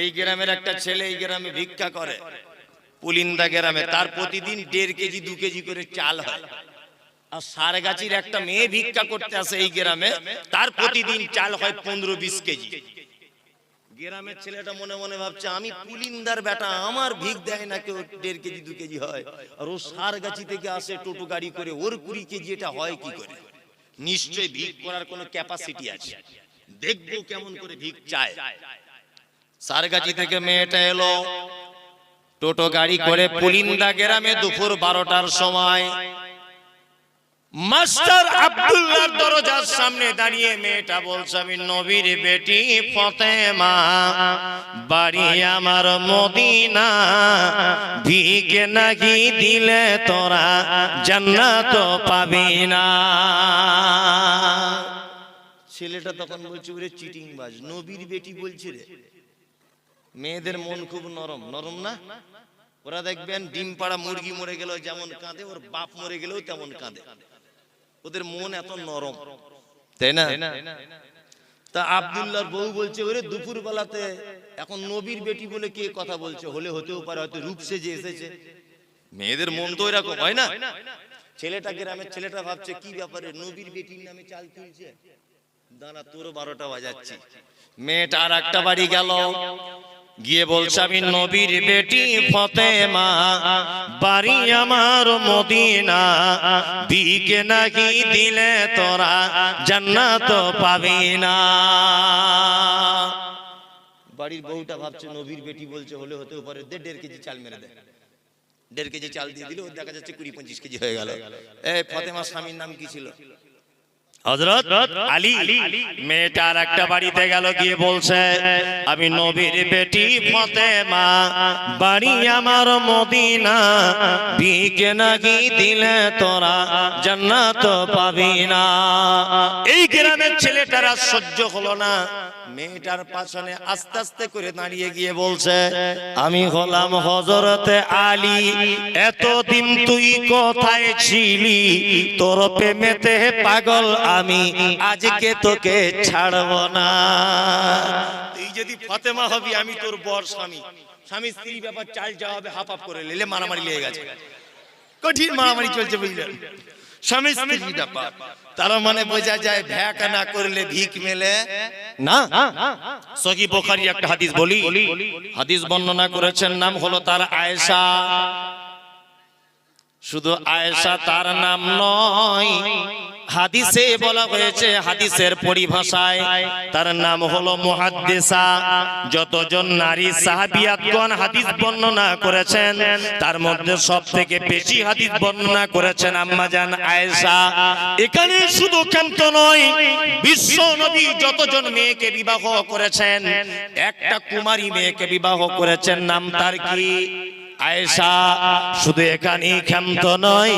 এই গ্রামের একটা ছেলে এই গ্রামে ভিক্ষা করে। পুলিন্দা গ্রামে, তার প্রতিদিন দেড় কেজি, দু কেজি করে চাল হয়। আর সারগাছির একটা মেয়ে ভিক্ষা করতে আসে এই গ্রামে, তার প্রতিদিন চাল হয় পনেরো বিশ কেজি। গ্রামের ছেলেটা মনে মনে ভাবছে, আমি পুলিন্দার বেটা, আমার ভিক দেয় না কেউ দেড় কেজি, দু কেজি হয়। আর ও সারগাছি থেকে আসে টোটো গাড়ি করে, ওর কুড়ি কেজি এটা হয় কি করে? নিশ্চয় ভিক করার কোনো ক্যাপাসিটি আছে। দেখব কেমন করে ভিক চায়। সারগাছি থেকে মেয়েটা এলো। টোটো গাড়ি করে পুলিন্দা গ্রামে দুপুর বারোটার সময় মাস্টার আব্দুল্লাহর দরজার সামনে দাঁড়িয়ে মেয়েটা বলছে আমি নবীর বেটি ফতেমা। বাড়ি আমার মদিনা। ভিকে নাকি দিলে তোরা জান্নাত পাবি না। ছেলেটা তখন বলছে ওরে চিটিং বাজ নবীর বেটি বলছে রে। মেয়েদের মন খুব নরম। নরম না? ওরা দেখবেন ডিম পাড়া মুরগি মরে গেলেও যেমন কাঁদে, ওর বাপ মরে গেলেও তেমন কাঁদে। ওদের মন এত নরম। তাই না? তা আব্দুল্লাহর বউ বলছে, ওরে দুপুর বেলাতে এখন নবীর বেটি বলে কে কথা বলছে? হলে হতেও পারে, হয়তো রূপ সেজে এসেছে। মেয়েদের মন তো এরকম হয় না? ছেলেটা গ্রামের ছেলেটা ভাবছে, কি ব্যাপারে নবীর বেটির নামে চাল তুলছে? দাঁড়া তোর বারোটা বাজাচ্ছি। মেয়েটা আর একটা বাড়ি গেল। গিয়ে বলছে আমি নবীর বেটি ফতেমা। বাড়ি আমার মদিনা। বিকে নাকি দিলে তোরা জান্নাত পাবি না। বাড়ির বউটা ভাবছে নবীর বেটি বলছে হলে হতেও পারে দে দেড় কেজি চাল মেরে দে। দেড় কেজি চাল দিয়ে দিলে দেখা যাচ্ছে কুড়ি পঁচিশ কেজি হয়ে গেল। এই ফতেমা স্বামীর নাম কি ছিল? মেয়েটার একটা বাড়িতে গেল, গিয়ে বলছে, আমি নবীর বেটি ফতেমা, বাড়ি আমার মদিনা বিকে নাকি দিলে তোরা জান্নাত পাবি না? এই গ্রামের ছেলেটারা সহ্য হলো না। মেয়েটার পাশনে আস্তে আস্তে করে দাঁড়িয়ে গিয়ে বলছে আমি হলাম হজরতে আলী এতদিন তুই কোথায় ছিলি? তোর প্রেমেতে পাগল আমি আজকে তোকে ছাড়ব না। তুই যদি ফতেমা হবি আমি তোর বর স্বামী। স্বামী স্ত্রী ব্যাপার চাল যাওয়া হবে হাফ হাফ করে লেলে মারামারি লেগে গেছে। কঠিন মারামারি চলছে বুঝলেন স্বামী স্ত্রী ব্যাপার তার মানে বোঝা যায় ভ্যাকা না করলে ভিক মেলে। না। সহি বোখারি একটা হাদিস বলি। হাদিস বর্ণনা করেছেন নাম হলো তার আয়েশা। শুধু আয়েশা তার নাম নয়, হাদিসে বলা হয়েছে, হাদিসের পরিভাষায় তার নাম হলো মুহাদ্দিসা। যতজন নারী সাহাবিয়াতগণ হাদিস বর্ণনা করেছেন, তার মধ্যে সব থেকে বেশি হাদিস বর্ণনা করেছেন আম্মাজান আয়েশা। এখানে শুধু কেন্ত নয়, বিশ্ব নবী যতজন মেয়েকে বিবাহ করেছেন, একটা কুমারী মেয়েকে বিবাহ করেছেন, নাম তার কি? আয়েশা, শুধু এখানেই ক্ষান্ত নয়,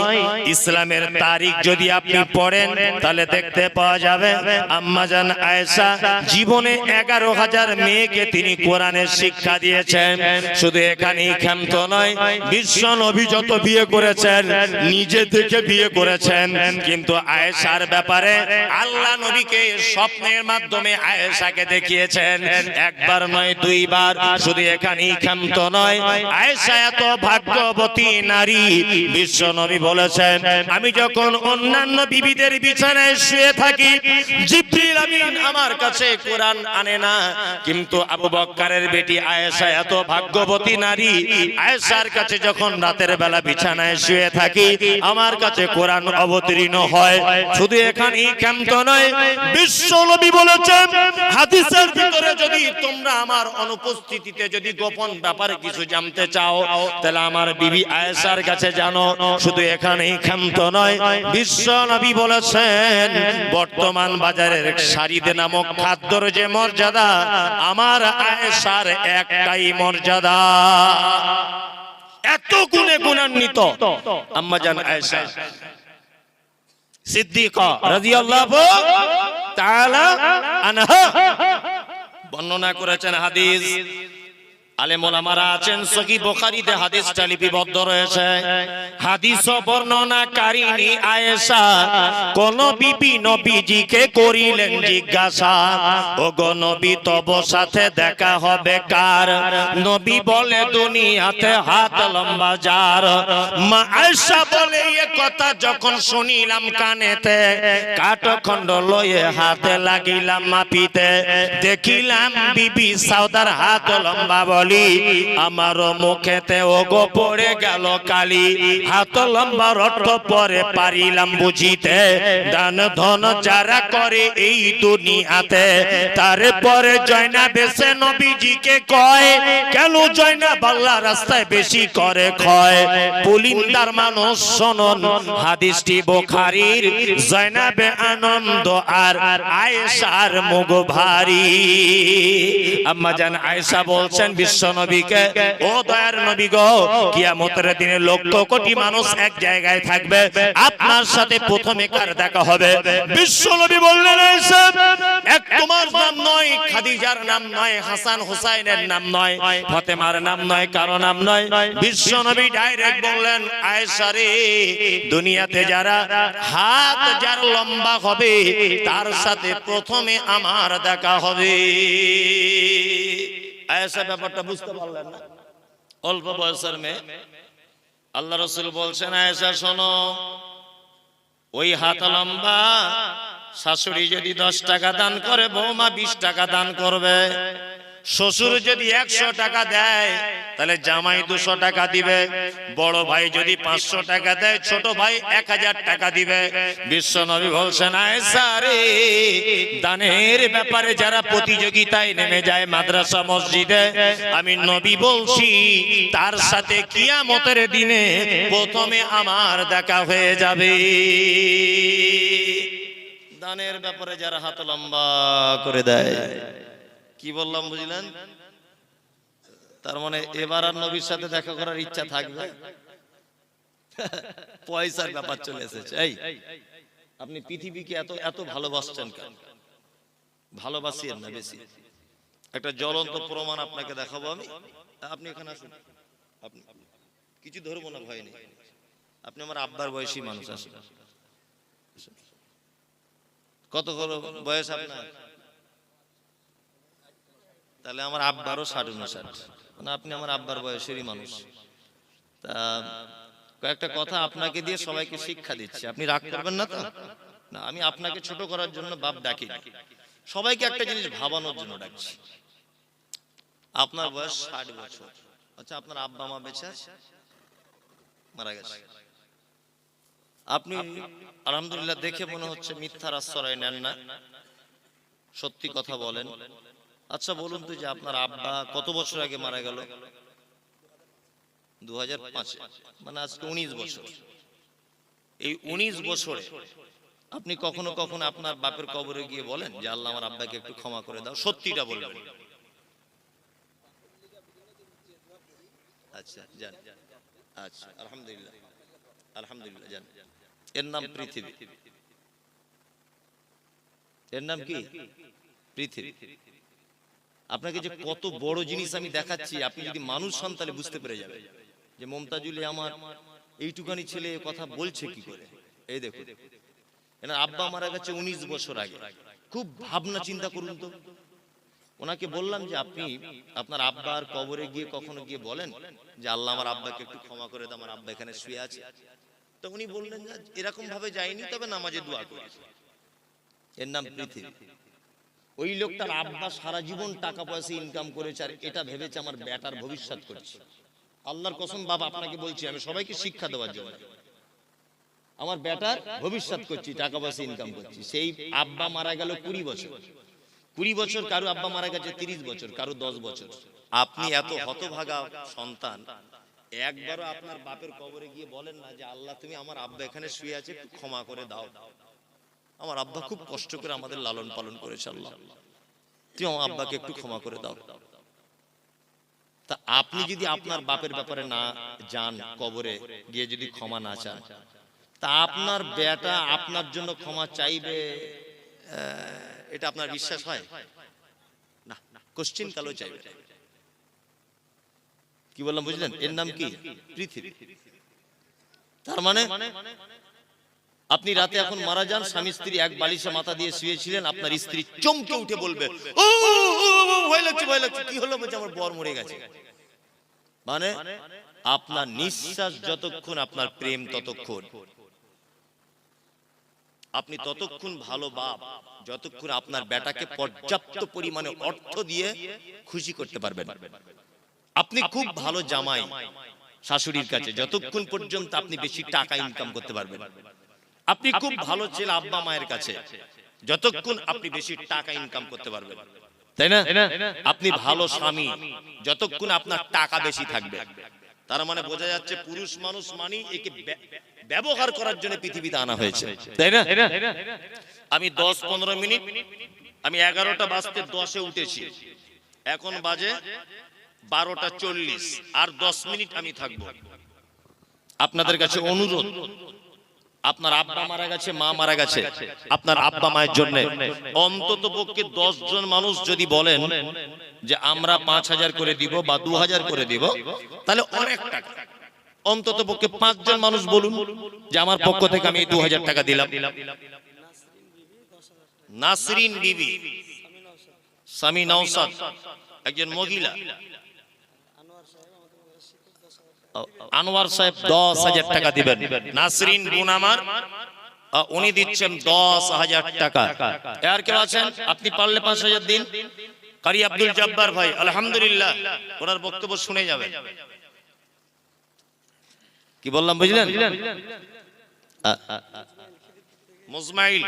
ইসলামের তারিখ যদি আপনি পড়েন, তাহলে দেখতে পাওয়া যাবে আয়েশা, জীবনে এগারো হাজার মেয়েকে তিনি কোরআনের শিক্ষা দিয়েছেন। শুধু নয়, বিশ্ব নবী যত বিয়ে করেছেন, নিজে থেকে বিয়ে করেছেন। কিন্তু আয়েশার ব্যাপারে আল্লাহ নবীকে স্বপ্নের মাধ্যমে আয়েশাকে দেখিয়েছেন। একবার নয়, দুইবার, শুধু এখানেই ক্ষান্ত নয়, আয়েশা এত ভাগ্যবতী নারী বিশ্ব নবী বলেছেন, আমি যখন অন্যান্য বিবিদের বিছানায় শুয়ে থাকি, জিব্রিল আমিন আমার কাছে কোরআন আনে না। কিন্তু আবু বক্কারের বেটি আয়েশা এত ভাগ্যবতী নারী, আয়েশার কাছে যখন রাতের বেলা বিছানায় শুয়ে থাকি, আমার কাছে কোরআন অবতীর্ণ হয়। শুধু এখানেই ক্ষান্ত নয় বিশ্ব নবী বলেছেন, হাদিসের ভিতরে যদি তোমরা আমার অনুপস্থিতিতে যদি গোপন ব্যাপারে কিছু জানতে চাও তাহলে আমার বিবি আয়েশার কাছে জানো, শুধু এখানেই ক্ষান্ত নয়, বিশ্ব নবী বলেছেন, বর্তমান বাজারের শাড়িতে নামক খাদ্যর যে মর্যাদা, আমার আয়েশার একটাই মর্যাদা। এত গুণে গুণান্বিত। আম্মা জান আয়েশা। সিদ্দিকা রাদিয়াল্লাহু তাআলা আনহা বর্ণনা করেছেন হাদিস। দেখা হবে কার? নবী বলে, দুনিয়াতে হাত লম্বা যার। মা আয়েশা বলে, এ কথা যখন শুনিলাম কানেতে, কাঠখণ্ড লয়ে হাতে লাগিলাম মাপিতে। দেখিলাম বিবি সাউদার হাত লম্বা বলি আমার মুখেতে ওগো পড়ে গেল কালি। হাত লম্বা রট পরে পারিলাম বুঝিতে। দান ধন যারা করে এই দুনিয়াতে, তারপরে জয়না বেসে নবীজিকে কয়, কেন জয়না বাল্লা রাস্তায় বেশি করে ক্ষয়? পুলিন্দার মানুষ, শোনন, হাদিসটি বোখারির। জয়নাবে আনন্দ আর আয়েশার মুগ ভারী। আম্মা জান আয়েশা বলছেন বিশ্ব মানুষ এক জায়গায় থাকবে। আপনার সাথে প্রথমে কার দেখা হবে? ফাতেমার নাম নয়, কারও নাম নয়। দুনিয়াতে যারা হাত যার লম্বা হবে, তার সাথে প্রথমে আমার দেখা হবে। আয়েশা ব্যাপারটা বুঝতে পারলেন না। অল্প বয়সের মেয়ে। আল্লাহ রসুল বলছেন, আয়েশা, শোনো, ওই হাত লম্বা, শাশুড়ি যদি দশ টাকা দান করে, বৌমা বিশ টাকা দান করবে। শ্বশুর যদি একশো টাকা দেয়, তাহলে জামাই দুশো টাকা দিবে। বড় ভাই যদি পাঁচশো টাকা দেয়, ছোট ভাই এক হাজার টাকা দিবে। বিশ্ব নবী বলছেন দানের ব্যাপারে যারা প্রতিযোগিতায় নেমে যায় মাদ্রাসা মসজিদে, আমি নবী বলছি, তার সাথে কিয়ামতের দিনে প্রথমে আমার দেখা হয়ে যাবে। দানের ব্যাপারে যারা হাত লম্বা করে দেয় কি বললাম বুঝলেন? তার মানে এবার আর নবীর সাথে দেখা করার ইচ্ছা থাকবে? পয়সার ব্যাপার চলে এসেছে। এই, আপনি পৃথিবীকে এত এত ভালোবাসছেন কেন? ভালোবাসিয়েন না বেশি। একটা জ্বলন্ত প্রমাণ আপনাকে দেখাবো আমি। আপনি এখানে আসুন। আপনি কিছু ধরবো না, ভয় নেই। আপনি আমার আব্বার বয়সী মানুষ, আসুন। কত বয়স আপনার? তাহলে আমার আব্বারও ষাট উনষাট মানে আপনি আমার আব্বার বয়সেরই মানুষ। তা কয়েকটা কথা আপনাকে দিয়ে সবাইকে শিক্ষা দিচ্ছি। আপনি রাগ করবেন না তো? না, আমি আপনাকে ছোট করার জন্য বাপ ডাকি। সবাইকে একটা জিনিস ভাবানোর জন্য ডাকছি। আপনার বয়স ষাট বছর। আচ্ছা আপনার আব্বা মা বেঁচে আছে? মারা গেছে। আপনি আলহামদুলিল্লাহ দেখে মনে হচ্ছে মিথ্যার আশ্রয় নেন না। সত্যি কথা বলেন। আচ্ছা বলুন তো যে আপনার আব্বা কত বছর আগে মারা গেল? দু হাজার মানে আজকে উনিশ বছর। এই উনিশ বছরে আপনি কখনো কখনো আপনার বাপের কবরে গিয়ে বলেন, যে আল্লাহ আমার আব্বাকে একটু ক্ষমা করে দাও। সত্যিটা বলবেন। আচ্ছা আচ্ছা আলহামদুলিল্লাহ। আলহামদুলিল্লাহ এর নাম পৃথিবী। এর নাম কি? পৃথিবী। আপনাকে যে কত বড় জিনিস আমি দেখাচ্ছি আপনি যদি মানুষ হন তাহলে বুঝতে পেরে যাবেন। যে মমতাজুলি আমার এইটুকানি ছেলে কথা বলছে কি করে? এই দেখুন। এনার আব্বা মারা গেছে উনিশ বছর আগে। খুব ভাবনা চিন্তা করুন তো। ওনাকে বললাম যে আপনি আপনার আব্বার কবরে গিয়ে কখনো গিয়ে বলেন যে আল্লাহ আমার আব্বাকে একটু ক্ষমা করে দাও আমার আব্বা এখানে শুয়ে আছে। তো উনি বললেন যে এরকম ভাবে যায়নি তবে নামাজে দোয়া করি এর নাম পৃথিবী ওই লোকটার আব্বা সারা জীবন টাকা পয়সা ইনকাম করেছে আর এটা ভেবেছে আমার বেটার ভবিষ্যৎ করছে। আল্লাহর কসম বাবা আপনাকে বলছি আমি সবাইকে শিক্ষা দেওয়ার জন্য। আমার বেটার ভবিষ্যৎ করছি টাকা পয়সা ইনকাম করছি। সেই আব্বা মারা গেল কুড়ি বছর। কুড়ি বছর কারও আব্বা মারা গেছে তিরিশ বছর কারও দশ বছর। আপনি এত হতভাগা সন্তান একবারও আপনার বাপের কবরে গিয়ে বলেন না যে আল্লাহ তুমি আমার আব্বা এখানে শুয়ে আছে একটু ক্ষমা করে দাও। আমার আব্বা খুব কষ্ট করে আমাদের লালন পালন করেছে আল্লাহ। তুমি আমার আব্বাকে একটু ক্ষমা করে দাও। তা আপনি যদি আপনার বাপের ব্যাপারে না যান কবরে, গিয়ে যদি ক্ষমা না চান, তা আপনার বেটা আপনার জন্য ক্ষমা চাইবে এটা আপনার বিশ্বাস হয়? না কোশ্চিন কালো চাইবে কি বললাম, বুঝলেন? এর নাম কি? পৃথিবী। তার মানে আপনি রাতে এখন মারা যান স্বামী স্ত্রী এক বালিশে মাথা দিয়ে শুয়েছিলেন আপনার স্ত্রী চমকে উঠে বলবে "ও, ও, ও, ও, ভয় লাগছে ভয় লাগছে কি হলো বলছে আমার বর মরে গেছে। মানে আপনার নিঃশ্বাস যতক্ষণ আপনার প্রেম ততক্ষণ। আপনি ততক্ষণ ভালো বাপ যতক্ষণ আপনার বেটাকে পর্যাপ্ত পরিমাণে অর্থ দিয়ে খুশি করতে পারবেন। আপনি খুব ভালো জামাই শাশুড়ির কাছে যতক্ষণ পর্যন্ত আপনি বেশি টাকা ইনকাম করতে পারবেন। আপনি খুব ভালো ছেলে আব্বা মায়ের কাছে। যতক্ষণ আপনি বেশি টাকা ইনকাম করতে পারবেন। তাই না? আপনি ভালো স্বামী। যতক্ষণ আপনার টাকা বেশি থাকবে। তার মানে বোঝা যাচ্ছে পুরুষ মানুষ মানি একে ব্যবহার করার জন্য পৃথিবীতে আনা হয়েছে। তাই না? আমি দশ পনেরো মিনিট আমি এগারোটা বাজতে দশে উঠেছি। এখন বাজে বারোটা চল্লিশ। আর দশ মিনিট আমি থাকব। আপনাদের কাছে অনুরোধ আপনার আব্বা মারা গেছে, মা মারা গেছে। আপনার আব্বা মায়ের জন্য। অন্তত পক্ষে দশ জন মানুষ যদি বলেন যে আমরা পাঁচ হাজার করে দিব বা দু হাজার করে দিব, তাহলে অনেক টাকা। অন্তত পক্ষে পাঁচজন মানুষ বলুন যে আমার পক্ষ থেকে আমি দু হাজার টাকা দিলাম। নাসরিন বিবি, স্বামী নওসাদ একজন মহিলা। আনোয়ার সাহেব দশ হাজার টাকা দিবেন। নাসরিন বোন আমার। উনি দিচ্ছেন দশ হাজার টাকা। আর কেউ আছেন? আপনি পারলে পাঁচ হাজার দিন। কারি আব্দুল জব্বার ভাই, আলহামদুলিল্লাহ। ওনার বক্তব্য শুনে যাবেন। কি বললাম, বুঝলেন? মুজমাইল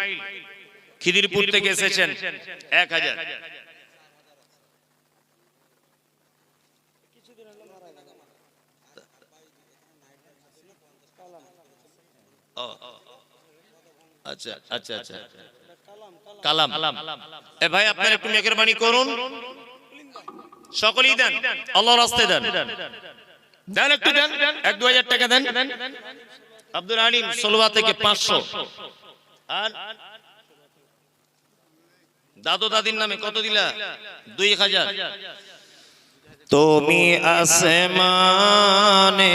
খিদিরপুর থেকে এসেছেন। এক হাজার। আচ্ছা আচ্ছা আচ্ছা। কালাম এ ভাই আপনার একটু মেহরবানি করুন। সকলেই দেন আল্লাহর রাস্তায় দেন। দেন একটু দেন। এক দু হাজার টাকা দেন। আব্দুল আলিম থেকে পাঁচশো। আর দাদু দাদির নামে কত দিলা? দুই হাজার। তুমি আসমানে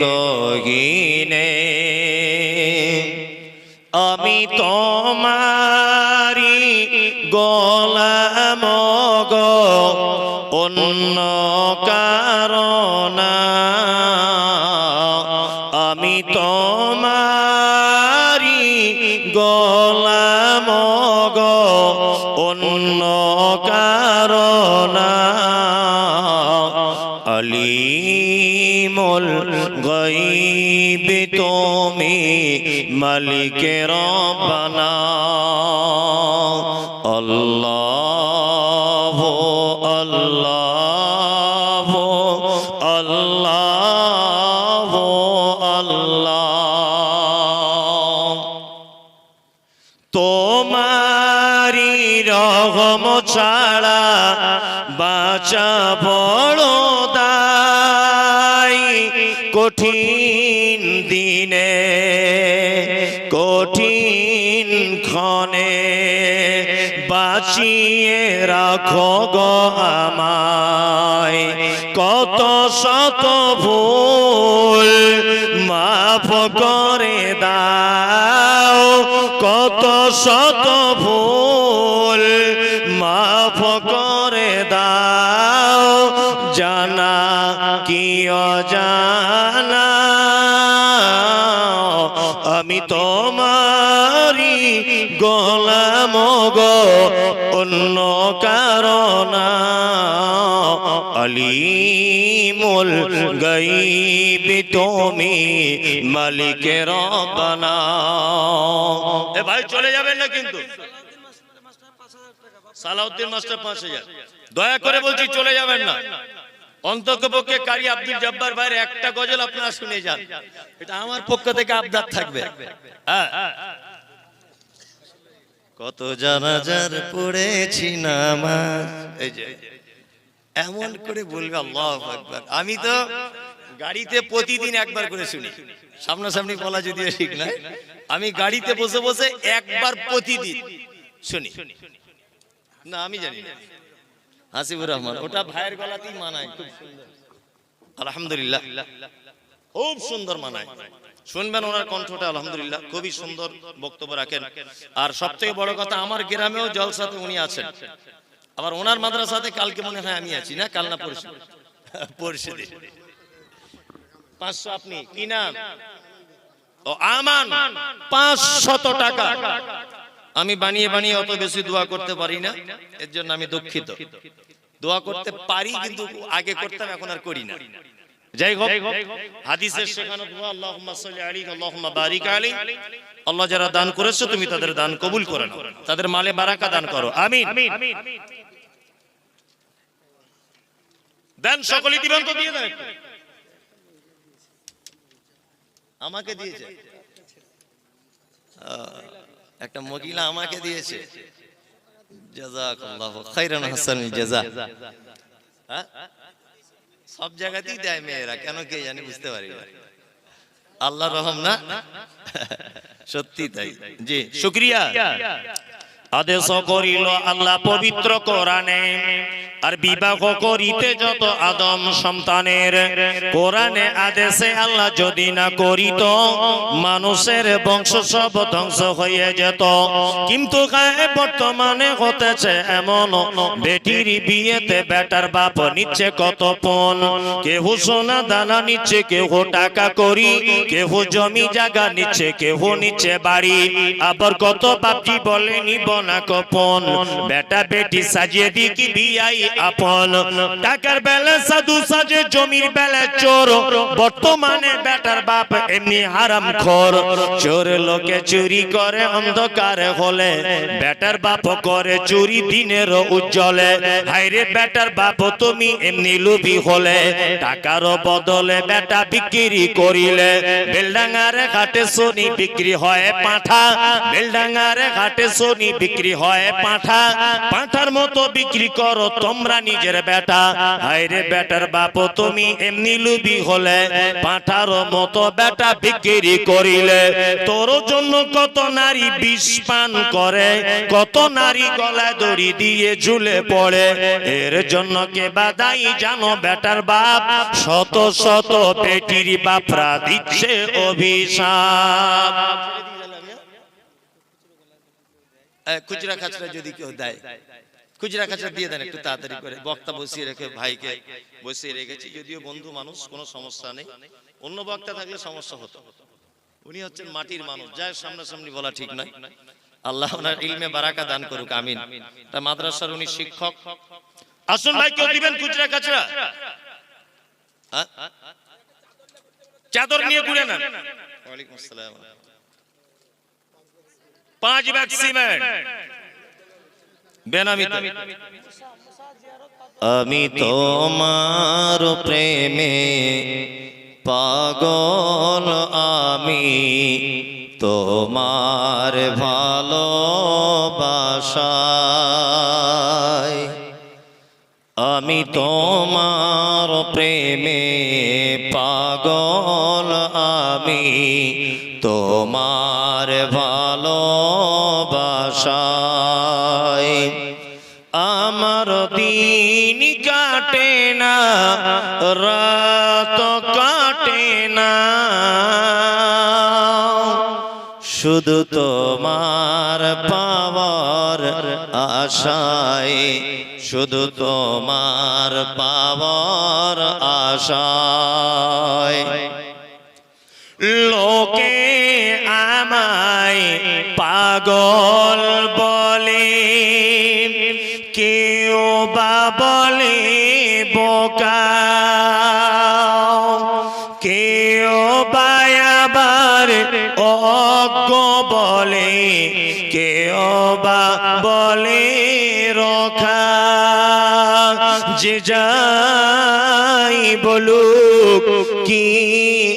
গগিনে আমি তোমারি গোলাম গো অন্য কারণ আমি তোমারি মালিক রব্বানা আল্লাহ আল্লাহ আল্লাহ আল্লাহ। তোমারি রহম ছাড়া বাঁচা বাঁচিয়ে রাখো গো আমায়। কত শত ভুল মাফ করে দাও। কত শত ভুল মাফ করে দাও। জানা কি অজানা? আমি তোমারি গো, অন্য কারণ। আলিমুল গাইব তুমি মালিকের রব্বানা। এ ভাই চলে যাবেন না কিন্তু। সালাউদ্দিন মাস্টার পাঁচ হাজার। দয়া করে বলছি চলে যাবেন না। অন্তকপক্ষে কারি আব্দুল জব্বার ভাইয়ের একটা গজল আপনারা শুনে যান। এটা আমার পক্ষ থেকে আবদার থাকবে। হ্যাঁ। কত জানাজার পড়েছি নামাজ। এমন করে বলবে আল্লাহ আকবার। আমি তো গাড়িতে প্রতিদিন একবার করে শুনি। সামনাসামনি বলা যদিও ঠিক নয়, আমি গাড়িতে বসে বসে একবার প্রতিদিন শুনি। না, আমি জানি না। হাসিবুর রহমান, ওটা ভাইয়ের গলাতেই মানায়, খুব সুন্দর। আলহামদুলিল্লাহ। খুব সুন্দর মানায়। শুনবেন ওনার কণ্ঠটা, আলহামদুলিল্লাহ, খুবই সুন্দর বক্তব্য রাখেন। আর সব থেকে বড় কথা, আমার গ্রামেও জলসাতে উনি আছেন। আবার ওনার মাদ্রাসাতে কালকে মনে হয় আমি আছি, না? কাল না পরশু? পাঁচশো আপনি, কি নাম? ও, আমান। পাঁচশত টাকা। আমি বানিয়ে বানিয়ে অত বেশি দোয়া করতে পারি না, এর জন্য আমি দুঃখিত। দোয়া করতে পারি, কিন্তু আগে করতাম, এখন আর করি না। যাই হোক হাদিসের শেখানো দোয়া আল্লাহুম্মা সাল্লি আলাইহি আল্লাহুম্মা বারিক আলাইহি আল্লাহ যারা দান করেছে তুমি তাদের দান কবুল করে নাও তাদের মালে বারাকা দান করো আমিন দেন সকলেই দিবেন তো দিয়ে দেন আমাকে দিয়েছে একটা মহিলা আমাকে দিয়েছে জাযাকাল্লাহু খাইরান হাসানুল জাযা হ্যাঁ? সব জায়গাতেই দেয় মেয়েরা কেন কে জানি বুঝতে পারি না। আল্লাহ রহম না? সত্যি তাই। জি শুক্রিয়া। আদেশ করিল আল্লাহ পবিত্র কোরআনে আর বিবাহ করিতে যত আদম সন্তানের, কোরআনে আদেশে আল্লাহ যদি না করিত, মানুষের বংশ সব ধ্বংস হয়ে যেত। কিন্তু বর্তমানে হতেছে এমন, বেটির বিয়েতে বেটার বাপ নিচ্ছে কত পণ কেহ সোনা দানা নিচ্ছে, কেহ টাকা করি কেহ জমি জায়গা নিচ্ছে, কেহ নিচ্ছে বাড়ি। আবার কত বাপজি বলে, নিব না কপন। বেটা বেটি সাজিয়ে দি কি বিয়াই আপন। টাকার বেলা সাধু সাজে, জমির বেলা চোর। বর্তমানে বেটার বাপ এমনি হারাম খোর। চোর লোকে চুরি করে, অন্ধকার হলে বেটার বাপ করে, চুরি দিনের উজ্জ্বলে। হাইরে বেটার বাপ, তুমি এমনি লুবি হলে। টাকার বদলে বেটা বিক্রি করিলে। বেলডাঙ্গার ঘাটে সোনি বিক্রি হয় পাঠা। বেলডাঙ্গার ঘাটে সোনি বিক্রি হয় পাঠা। পাঠার মতো বিক্রি করো তোমরা। নিজের বেটা। হাইরে বেটার বাপ, তুমি এমনি লুবি হলে, পাঠার মতো বেটা বিক্রি করিলে। তোর জন্য কত নারী বিষ পান করে, কত নারী গলায় দড়ি দিয়ে ঝুলে পড়ে। এর জন্য কে বাদাই জানো বেটার বাপ? শত শত বেটির বাপরা দিচ্ছে অভিশাপ। খুচরা খাচরা যদি কেউ দেয়। খুচরা খাচরা দিয়ে দেন একটু তাড়াতাড়ি করে। বক্তা বসিয়ে রেখে ভাইকে বসিয়ে রেখেছি যদিও বন্ধু মানুষ কোনো সমস্যা নেই। অন্য বক্তা থাকলে সমস্যা হতো। উনি হচ্ছেন মাটির মানুষ। যার সামনাসামনি বলা ঠিক নয়। আল্লাহ ওনার ইলমে বারাকা দান করুক আমিন। তা মাদ্রাসার উনি শিক্ষক। আসুন ভাই কেউ দিবেন খুচরা খাচরা? চাদর নিয়ে ঘুরে না ওয়ালাইকুম আসসালাম। পাঁচ ব্যাগ সিমেন্ট। আমি তোমার প্রেমে পাগল, আমি তোমার ভালোবাসায়। আমি তোমার প্রেমে পাগল, আমি তোমার ভালোবাসায়। আমার দিন কাটে না, রাত কাটে না। শুধু তোমার পাওয়ার আশায়, শুধু তোমার পাওয়ার আশায়। লোকে আমায় পাগল বা বলে বোকা। কেউ বা আবার অজ্ঞ বলে, কেউ বা বলে রখা। যে যাই বলুক, কি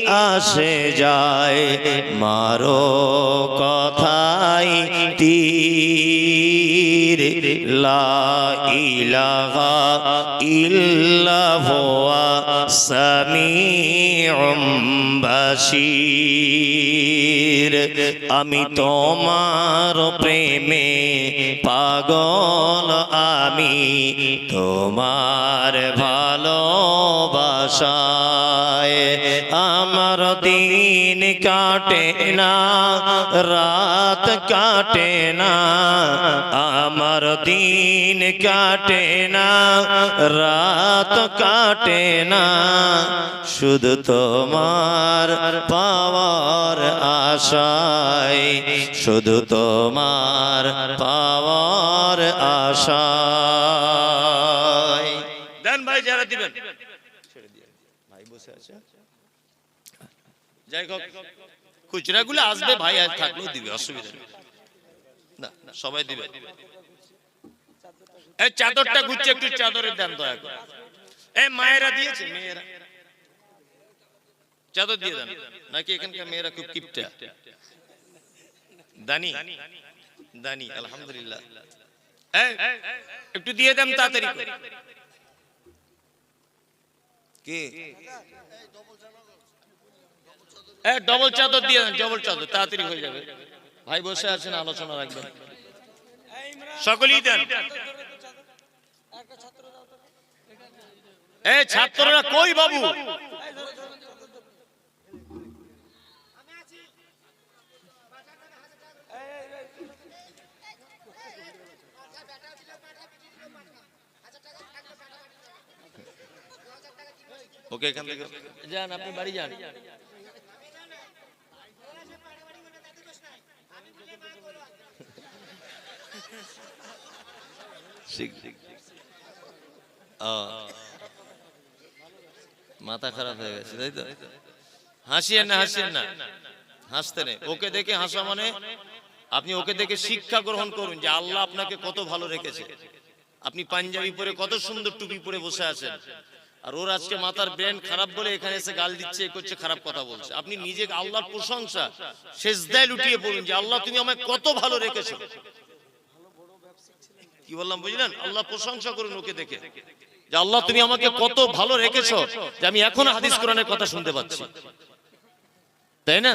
আসে যায়, মারো কথাই তীর লা ইলাহা ইল্লাহু সামিউম বাসির আমি তোমার প্রেমে পাগল আমি তোমার ভালোবাসায় কাটে না রাত কাটে না আমার দিন কাটে না রাত কাটে না শুধু তোমার পাওয়ার আশায় শুধু তোমার পাওয়ার আশায় দেন ভাই যারা দিবেন ভাই বসে আছে যাই হোক খুচরা গুলো আসবে ভাই, আর থাকলেও দিবে, অসুবিধা না সবাই দিবে। এই চাদরটা ঘুরছে, একটু চাদরের দেন দয়া করে। এই মায়েরা দিয়েছে, মেয়েরা। চাদর দিয়ে দেন। নাকি এখানকার মেয়েরা খুব কিপটা? দানি? দানি, আলহামদুলিল্লাহ। একটু দিয়ে দেন তাড়াতাড়ি। কি? এই ডবল চাদর দিয়ে দেন ডবল চাদর তাড়াতাড়ি হয়ে যাবে। ভাই বসে আছেন আলোচনা রাখবেন। সকলেই দেন। এই ছাত্ররা কই বাবু? ওকে এখান থেকে। যান আপনি বাড়ি যান শিখ- ও, মাথা খারাপ হয়ে গেছে, তাই তো? হাসিয়েন না হাসিয়েন না। হাসতে নেই। ওকে দেখে হাসা মানে আপনি ওকে দেখে শিক্ষা গ্রহণ করুন যে আল্লাহ আপনাকে কত ভালো রেখেছে। আপনি পাঞ্জাবি পরে কত সুন্দর টুপি পরে বসে আছেন। আর ওর আজকে মাথার ব্রেন খারাপ বলে এখানে এসে গাল দিচ্ছে, এ করছে, খারাপ কথা বলছে। আপনি নিজে আল্লাহর প্রশংসা শেষদায় লুটিয়ে বলুন যে আল্লাহ তুমি আমায় কত ভালো রেখেছো। কি বললাম বুঝলেন? আল্লাহ প্রশংসা করুন ওকে দেখে। যে আল্লাহ তুমি আমাকে কত ভালো রেখেছো যে আমি এখনও হাদিস কোরআনের কথা শুনতে পাচ্ছি। তাই না?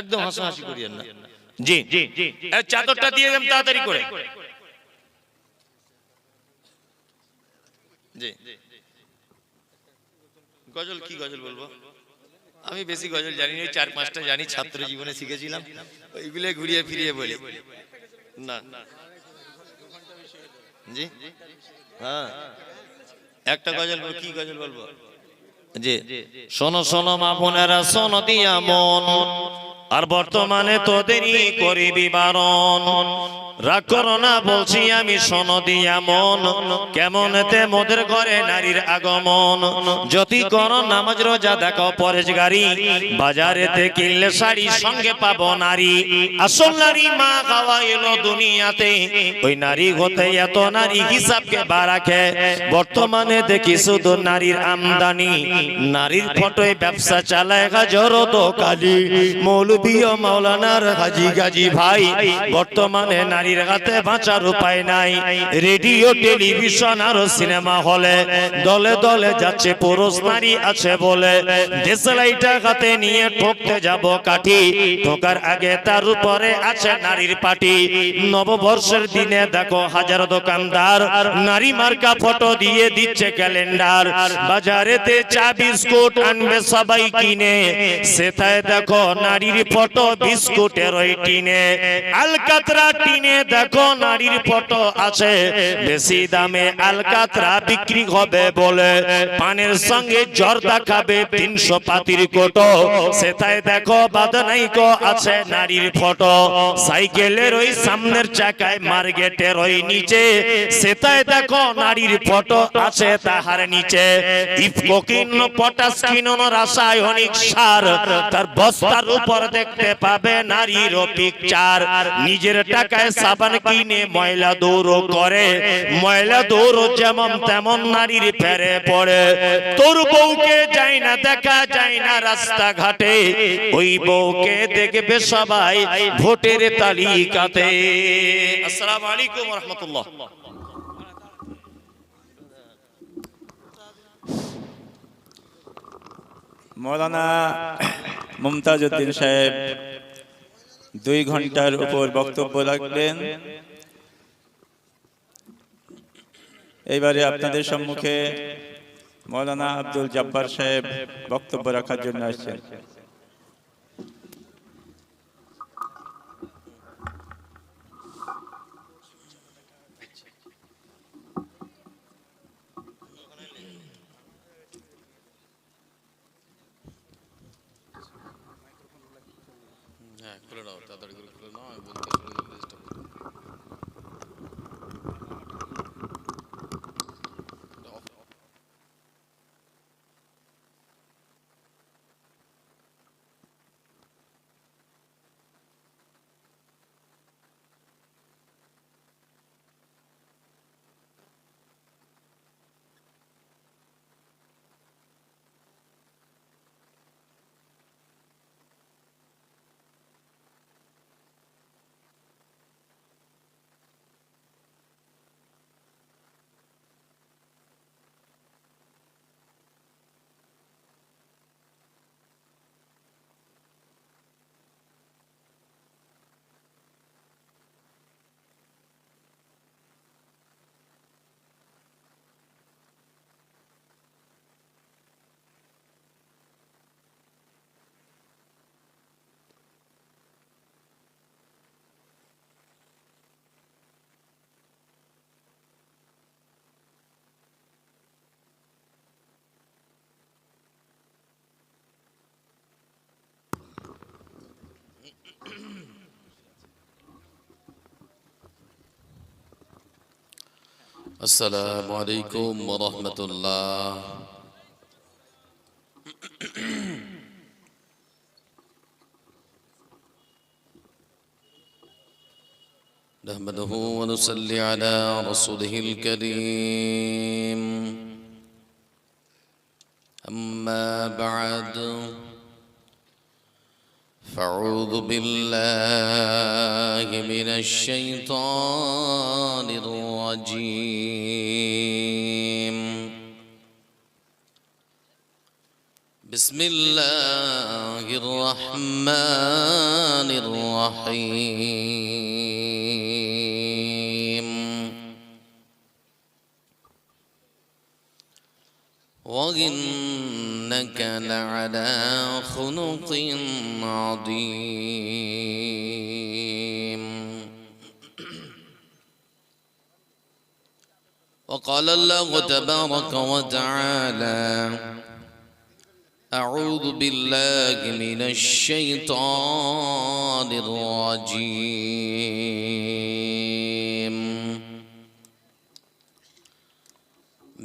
একদম হাসাহাসি করিয়েন না। জি। এই চাদরটা দিয়ে দেন তাড়াতাড়ি করে। জি। গজল কি গজল বলব? আমি বেশি গজল জানি না চার পাঁচটা জানি ছাত্র জীবনে শিখেছিলাম। ওইগুলো ঘুরিয়ে ফিরিয়ে বলি। না। জি? হ্যাঁ। একটা গজল বল, কি গজল বলব? জি। শোনো শোনো মা বোনেরা, শোনো দিয়া মন। আর বর্তমানে তোদেরই করিবি বারণ। রাগ করো না, বলছি আমি শোনো দিয়া মন। কেমন তে মোদের ঘরে নারীর আগমন। যদি কর নামাজ রোজা দেখো পরেশ গাড়ি বাজারেতে কিনলে শাড়ি, সঙ্গে পাবো নারী। আসল নারী মা খাওয়া এলো দুনিয়াতে। ওই নারী হতে এত নারী হিসাবকে বাড়াকে বর্তমানে দেখি শুধু নারীর আমদানি। নারীর ফটোয় ব্যবসা চালায় হাজার দোকানি। মৌলবীয় মাওলানার হাজি গাজি ভাই। বর্তমানে নারীর হাতে বাঁচার উপায় নাই। রেডিও, টেলিভিশন আর সিনেমা হলে দলে দলে যাচ্ছে পুরুষ, নারী আছে বলে। দেশলাইটা হাতে নিয়ে ঠকতে যাব কাঠি। ঠোকার আগে তার উপরে আছে নারীর পাটি। নববর্ষের দিনে দেখো হাজার দোকানদার, নারী মার্কা ফটো দিয়ে দিচ্ছে ক্যালেন্ডার। বাজারেতে চা, বিস্কুট আনবে সবাই কিনে। সেথায় দেখো নারীর ফটো বিস্কুটের ওই টিনে। আলকাতরা টিনে দেখো নারীর ফটো আছে। বেশি দামে আলকাতরা বিক্রি হবে বলে পানের সঙ্গে জর্দা খাবে তিনশো পাতির কোটো। সেথায় দেখো বাদনাইকো আছে নারীর ফটো। সাইকেলের ওই সামনের চাকায় মার্কেটের ওই নিচে। সেটাই দেখো নারীর ফটো আছে তাহার নিচে। রাসায়নিক সার, তার বস্তার উপর দেখতে পাবে নারীর পিকচার নিজের টাকায় সাবান কিনে ময়লা দৌড় করে। ময়লা দৌড় যেমন তেমন নারীর ফেরে পড়ে। তোর বউকে যাই না, দেখা যায় না রাস্তাঘাটে। ওই বউকে দেখবে সবাই ভোটের তালিকাতে। আসসালামু আলাইকুম রহমতুল্লাহ মৌলানা মুমতাজ উদ্দিন সাহেব দুই ঘণ্টার উপর বক্তব্য রাখবেন। এইবারে আপনাদের সম্মুখে মৌলানা আব্দুল জব্বার সাহেব বক্তব্য রাখার জন্য আসছেন। السلام عليكم ورحمة الله. نحمده ونصلي على رسوله الكريم. أما بعد. فأعوذ بالله من الشيطان الرجيم. بسم الله الرحمن الرحيم. وإنك لعلى خلق عظيم. وقال الله تبارك وتعالى أعوذ بالله من الشيطان الرجيم.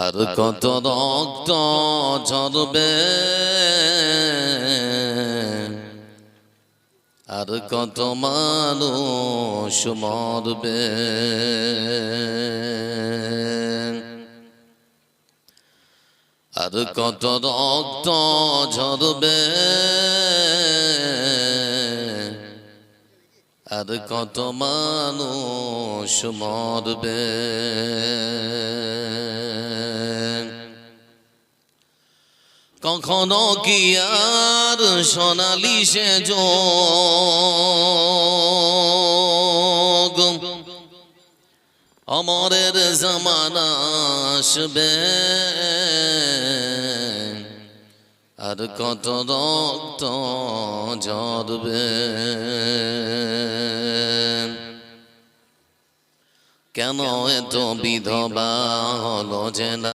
আর কত রক্ত ঝরবে? আর কত মানুষ মরবে? আর কত রক্ত ঝরবে? আর কত মানুষ মরবে? কখনো কি আর সোনালি সে যোগ? অমরের জামানা আসবে। আর কত রক্ত ঝরবে। কেন এত বিধবা হলো যে না?